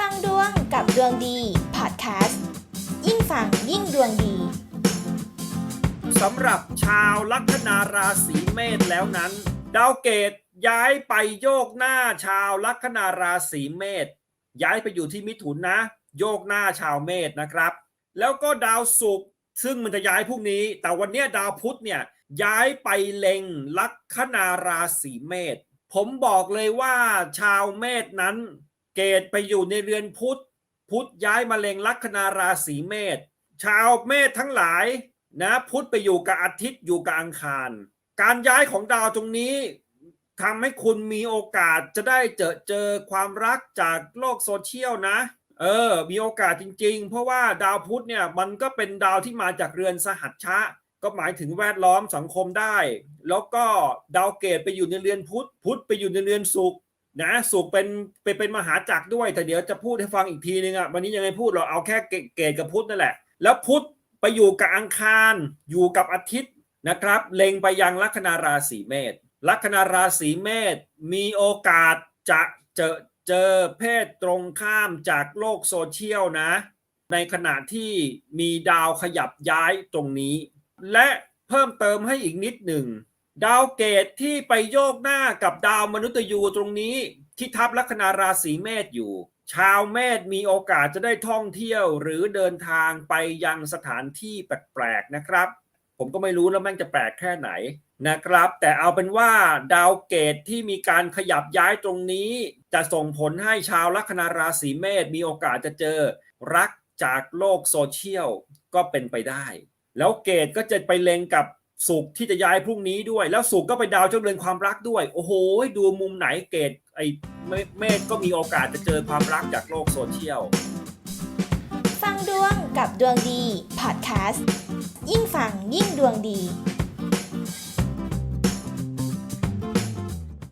ฟังดวงกับดวงดีพอดแคสต์ยิ่งฟังยิ่งดวงดีสำหรับชาวลัคนาราศีเมษแล้วนั้น ดาวเกตย้ายไปโยกหน้าชาวลัคนาราศีเมษย้ายไปอยู่ที่มิถุนนะ โยกหน้าชาวเมษนะครับ แล้วก็ดาวศุกร์ซึ่งมันจะย้ายพรุ่งนี้ แต่วันนี้ดาวพุธเนี่ยย้ายไปเล็งลัคนาราศีเมษผมบอกเลยว่าชาวเมษนั้น เกตไปอยู่ในเรือนพุธพุธย้ายมาเล็งลัคนาราศีเมษชาวเมษทั้งหลายนะพุธไปอยู่กับอาทิตย์อยู่กับอังคาร การย้ายของดาวตรงนี้ทำให้คุณมีโอกาสจะได้เจอเจอความรักจากโลกโซเชียลนะ เออ มีโอกาสจริง ๆ เพราะว่าดาวพุธเนี่ยมันก็เป็นดาวที่มาจากเรือนสหัชชะ ก็หมายถึงแวดล้อมสังคมได้ แล้วก็ดาวเกตไปอยู่ในเรือนพุธพุธไปอยู่ในเรือนศุกร์ นะศุกเป็นเป็นเป็นมหาจักรด้วย แต่เดี๋ยวจะพูดให้ฟังอีกทีนึงอะวันนี้ยังไงพูดเราเอาแค่เกเกตกับพุธนั่นแหละ แล้วพุธไปอยู่กับอังคารอยู่กับอาทิตย์นะครับ เล็งไปยังลัคนาราศีเมษลัคนาราศีเมษมีโอกาสจะเจอเจอเพศตรงข้ามจากโลกโซเชียลนะ ในขณะที่มีดาวขยับย้ายตรงนี้ และเพิ่มเติมให้อีกนิดหนึ่ง ดาวเกตที่ไปโยกหน้ากับดาวมนุษย์ยูตรงนี้ ที่ทับลัคนาราศีเมษอยู่ ชาวเมษมีโอกาสจะได้ท่องเที่ยวหรือเดินทางไปยังสถานที่แปลกๆนะครับ ผมก็ไม่รู้แล้วแม่งจะแปลกแค่ไหนนะครับ แต่เอาเป็นว่าดาวเกตที่มีการขยับย้ายตรงนี้ จะส่งผลให้ชาวลัคนาราศีเมษมีโอกาสจะเจอรักจากโลกโซเชียลก็เป็นไปได้ แล้วเกตก็จะไปเล็งกับ สุกที่จะย้ายพรุ่งนี้ด้วย แล้วสุกก็ไปดาวเจ้าเรือนความรักด้วย โอ้โห ดูมุมไหนเกตไอ้เมฆก็มีโอกาสจะเจอความรักจากโลกโซเชียล ฟังดวงกับดวงดี พอดแคสต์ ยิ่งฟังยิ่งดวงดี